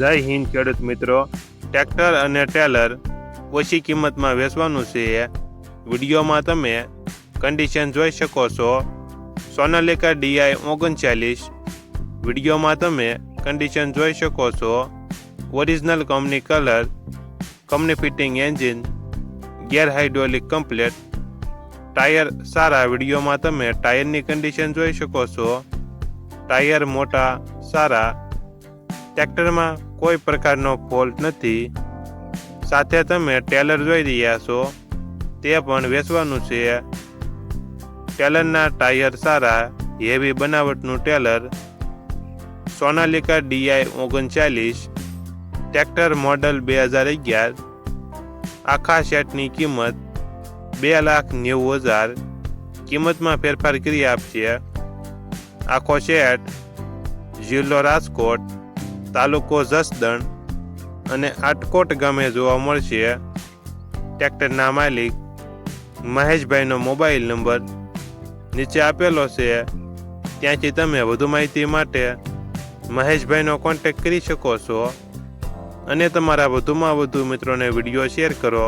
જય હિન્દ ખેડૂત મિત્રો. ટ્રેક્ટર અને ટેલર ઓછી કિંમતમાં વેચવાનું છે. વિડીયોમાં તમે કન્ડિશન જોઈ શકો છો. સોનાલિકા ડીઆઈ ઓગણચાલીસ. વિડીયોમાં તમે કન્ડિશન જોઈ શકો છો. Original company colour company fitting engine gear hydraulic complete tyre સારા વિડીયોમાં તમે ટાયરની કન્ડિશન જોઈ શકો છો. ટાયર મોટા, સારા ટ્રેક્ટરમાં કોઈ પ્રકારનો ફોલ્ટ નથી. સાથે તમે ટેલર જોઈ રહ્યા છો. તે પણ વેચવાનું છે. ટેલરના ટાયર સારા, હેવી બનાવટનું ટેલર. સોનાલિકા ડીઆઈ ઓગણચાલીસ, ટ્રેક્ટર મોડલ બે હજાર અગિયાર. આખા સેટની કિંમત બે લાખ નેવું હજાર. કિંમતમાં ફેરફાર કરી આપશે આખો સેટ જિલ્લો રાજકોટ તાલુકો જસદણ અને આટકોટ ગામે જોવા મળશે. ટ્રેક્ટરના માલિક મહેશભાઈનો મોબાઈલ નંબર નીચે આપેલો છે. ત્યાંથી તમે વધુ માહિતી માટે મહેશભાઈનો કોન્ટેક્ટ કરી શકો છો. અને તમારા વધુમાં વધુ મિત્રોને વીડિયો શેર કરો.